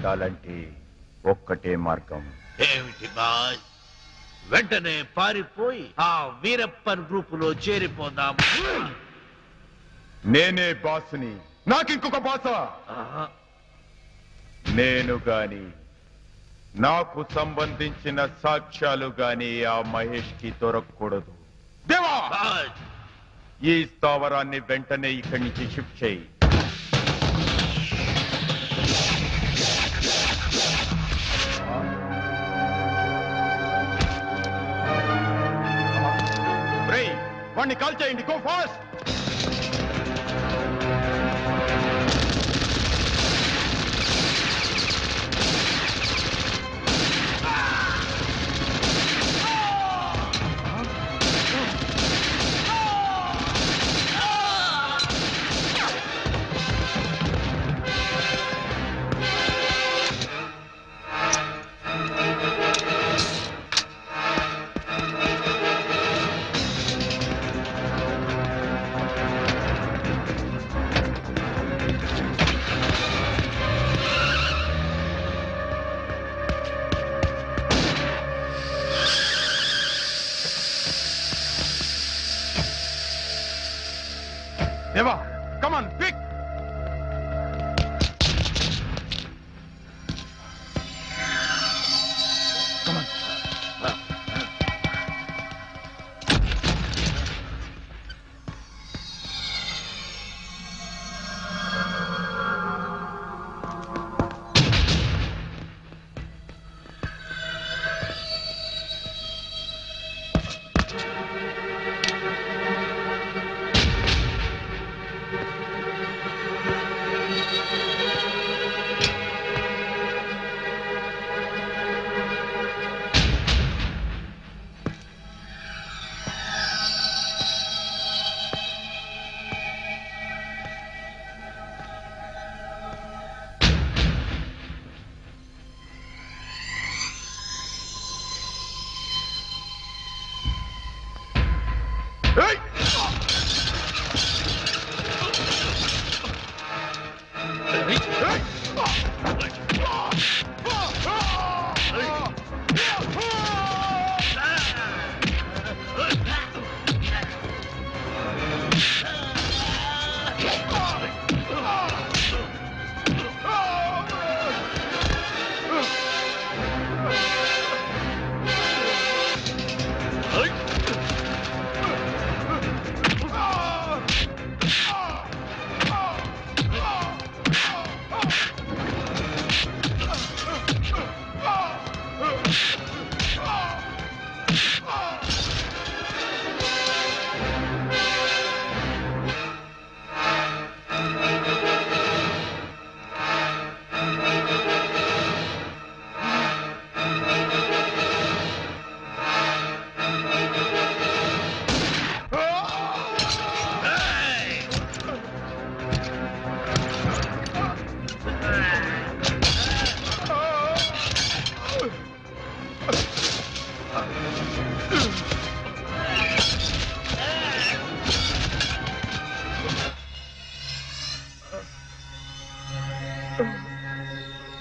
పొందాలంటే ఒక్కటే మార్గం. ఏమిటి బాస్? వెంటనే పారిపోయి ఆ వీరప్పన్ గ్రూపులో చేరిపోదాం. నేనే బాసుని. నాకింకొక బాస. ఆహా, నేను గాని నాకు సంబంధించిన సాక్ష్యాలు గాని ఆ మహేష్కి దొరకకూడదు. దేవా! బాస్! ఈ స్థావరాన్ని వెంటనే ఇక్కడి నుంచి షిఫ్ట్ చేయి. వాడిని కాల్ చేయండి. గో ఫాస్ట్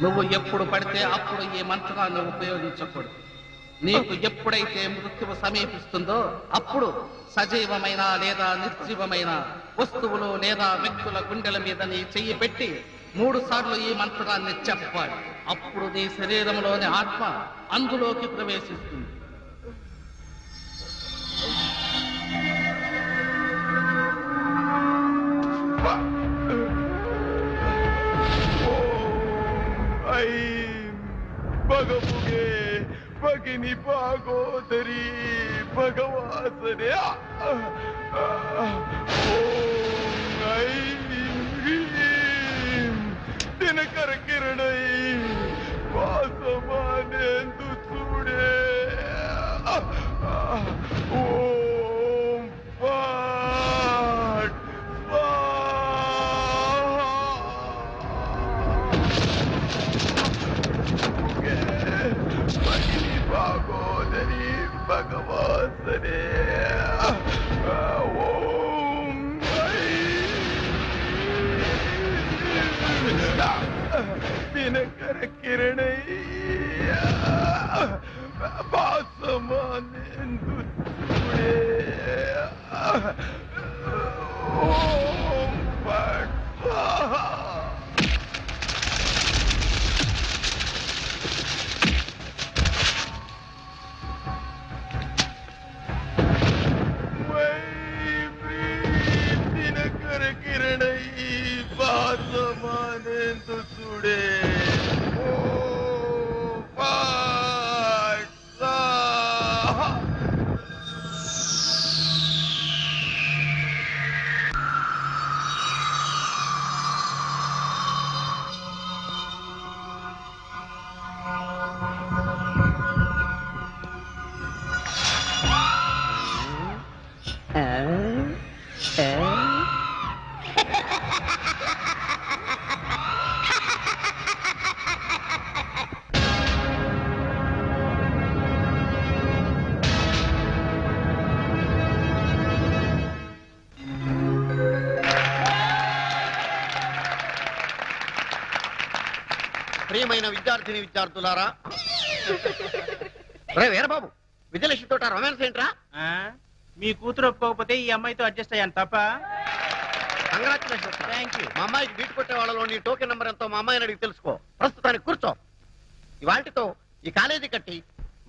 నువ్వు ఎప్పుడు పడితే అప్పుడు ఈ మంత్రాన్ని ఉపయోగించకూడదు. నీకు ఎప్పుడైతే మృత్యువు సమీపిస్తుందో అప్పుడు సజీవమైన లేదా నిర్జీవమైన వస్తువులు లేదా వ్యక్తుల గుండెల మీద నీ చెయ్యి పెట్టి మూడు సార్లు ఈ మంత్రాన్ని చెప్పాలి. అప్పుడు నీ శరీరంలోని ఆత్మ అందులోకి ప్రవేశిస్తుంది. ಭಗವುಗೆ ಭಗಿನಿ ಭಾಗೋದರಿ ಭಗವಾಸನೆ. ದಿನಕರ ಕಿರಣೈ ವಾಸಮಾನೆ ಎಂದು ఐం. ಕಿರಣಯ್ಯ ಬಾಸಮಾನೆಂದು ತುಡೆ ಓಂ ಫಟ್ ಸ್ವಾಹಾ. ವೈ ಪ್ರೀತಿನ ಕರ ಕಿರಣೈ ಬಾಸಮಾನೆಂದು ತುಡೆ ప్రియమైన విద్యార్థిని విద్యార్థులారా. రే వీరబాబు విజయలక్ష్మి తోట రొమాన్స్ ఏంట్రా? ఆ? మీ కూతురు ఒప్పుకోకపోతే ఈ అమ్మాయితో అడ్జస్ట్ అయ్యాను తప్ప. థ్యాంక్ యూ మా అమ్మాయికి బీట్ కొట్టే వాళ్ళలో నీ టోకెన్ నెంబర్ ఎంతో మా అమ్మాయిని అడిగి తెలుసుకో. ప్రస్తుతానికి కూర్చో. ఇవాటితో ఈ కాలేజీ కట్టి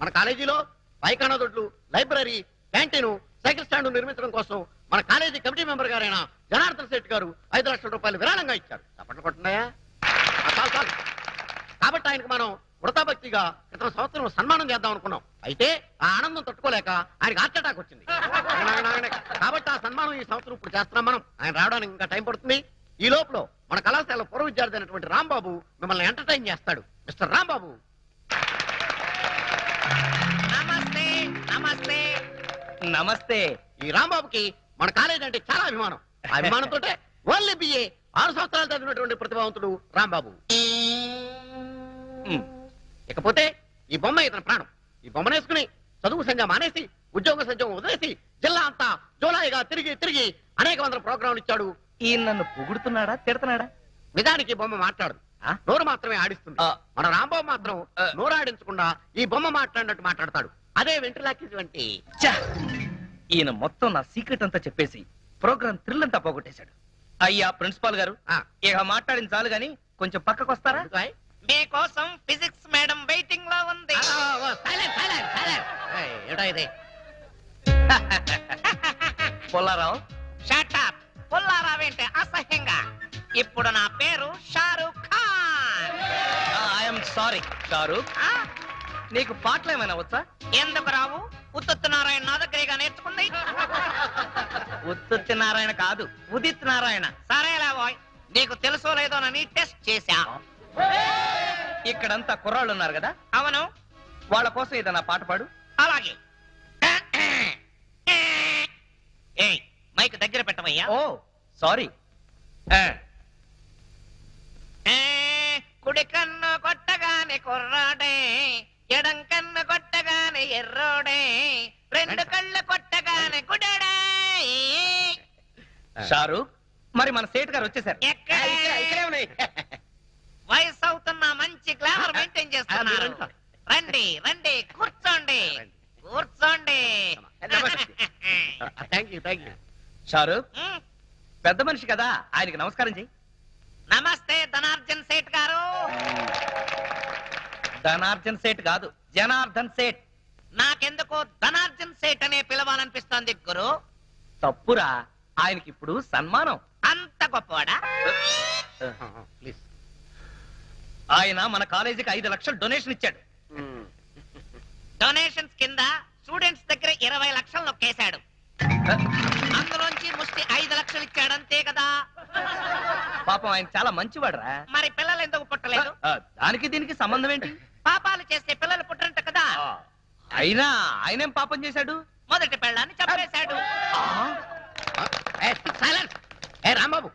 మన కాలేజీలో పైకానా దొడ్లు లైబ్రరీ క్యాంటీన్ సైకిల్ స్టాండ్ నిర్మించడం కోసం మన కాలేజీ కమిటీ మెంబర్ గారైన జనార్దన్ శెట్టి గారు ఐదు లక్షల రూపాయలు విరాళంగా ఇచ్చారు. తప్పట్లు కొట్టున్నాయా ఆ, చాలు చాలు. ఆయనకు మనం వృతాభక్తిగా క్రితం సంవత్సరం సన్మానం చేద్దాం అనుకున్నాం. అయితే ఆ ఆనందం తట్టుకోలేక ఆయనకు హార్ట్ అటాక్ వచ్చింది. కాబట్టి ఆ సన్మానం ఈ సంవత్సరం ఇప్పుడు చేస్తున్నాం మనం. ఆయన రావడానికి ఇంకా టైం పడుతుంది. ఈ లోపల మన కళాశాల పూర్వ విద్యార్థి అయినటువంటి రాంబాబు మిమ్మల్ని ఎంటర్టైన్ చేస్తాడు. మిస్టర్ రాంబాబు. నమస్తే నమస్తే. నమస్తే. ఈ రాంబాబుకి మన కాలేజ్ అంటే చాలా అభిమానం. ఆ అభిమానంతో ఓన్లీ బిఏ ఆరు సంవత్సరాలు చదివినటువంటి ప్రతిభావంతుడు రాంబాబు. ఇకపోతే ఈ బొమ్మ ఇతని ప్రాణం. ఈ బొమ్మను వేసుకుని చదువు సంధ్య మానేసి ఉద్యోగ సంధ్యం వదిలేసి జిల్లా అంతా జోలాయిగా తిరిగి తిరిగి అనేక వందల ప్రోగ్రాంలు ఇచ్చాడు. ఈయన నన్ను పొగుడుతున్నాడా తిడతాడా నిజానికి బొమ్మ మాట్లాడదు. ఆ? నోరు మాత్రమే ఆడిస్తుంది. మన రాంబాబు మాత్రం. నోరు ఆడించకుండా ఈ బొమ్మ మాట్లాడినట్టు మాట్లాడతాడు. అదే వెంట్రలాక్కిస్ వంటి ఈయన మొత్తం నా సీక్రెట్ అంతా చెప్పేసి ప్రోగ్రామ్ థ్రిల్ అంతా పోగొట్టేశాడు. అయ్యా ప్రిన్సిపాల్ గారు. ఇక మాట్లాడిన చాలు గాని కొంచెం పక్కకు వస్తారా? మీకోసం ఫిజిక్స్ మేడం వెయిటింగ్లో ఉంది. ఏటా ఇది? పొల్లారావు. షటప్ పుల్లారావేంటే అసహ్యంగా. ఇప్పుడు నా పేరు షారూక్ ఖాన్. ఐఎమ్ సారీ షారూక్ ఆ? నీకు పాటలు ఏమైనా వచ్చా? ఎందుకు రావు? ఉత్తుత్తు నారాయణ నా దగ్గరగా నేర్చుకుంది. ఉత్తుత్తి నారాయణ కాదు ఉదిత్ నారాయణ. సరేలా బాయ్ నీకు తెలుసో లేదోనని టెస్ట్ చేశా. ఇక్కడంతా కుర్రాళ్ళు ఉన్నారు కదా? అవును. వాళ్ళ కోసం ఏదైనా పాట పాడు. అలాగే. ఏయ్ మైక్ దగ్గర పెట్టవయ్యా ఓ సారీ. కుడి కన్ను కొట్టగానే కుర్రాడే ఎడం కన్ను కొట్టగానే ఎర్రోడే రెండు కళ్ళు కొట్టగానే గుడడే షారూక్ మరి మన సేట్ గారు వచ్చేసారు. ఎక్కడ? వయసు అవుతున్న మంచి గ్లామర్ మెయింటైన్ చేస్తున్నారు రండి రండి కూర్చోండి కూర్చోండి. షారూక్ పెద్ద మనిషి కదా ఆయనకి నమస్కారం చెయ్యి. నమస్తే ధనార్జన్ సేట్ గారు. ధనార్జన్ సేట్ కాదు జనార్దన్ సేట్. నాకెందుకో ధనార్జన్ సేట్ అనే పిలవాలనిపిస్తోంది గురు. తప్పురా ఆయనకి ఇప్పుడు సన్మానం. అంత గొప్పవాడా? ప్లీజ్ ఆయన మన కాలేజీకి ఐదు లక్షలు డొనేషన్ ఇచ్చాడు. డొనేషన్స్ కింద స్టూడెంట్స్ దగ్గర ఇరవై లక్షలు నొక్కేశాడు. అందులోంచి ముష్టి ఐదు లక్షలు ఇచ్చాడు అంతే కదా. పాపం ఆయన చాలా మంచివాడురా. మరి పిల్లలు ఎందుకు పుట్టలేదు? ఆ, దానికి దీనికి సంబంధం ఏంటి? పాపాలు చేస్తే పిల్లలు పుట్టరంట కదా. అయినా ఆయనేం పాపం చేశాడు? మొదటి పెళ్ళాన్ని చంపేశాడు. ఏ రాంబాబు.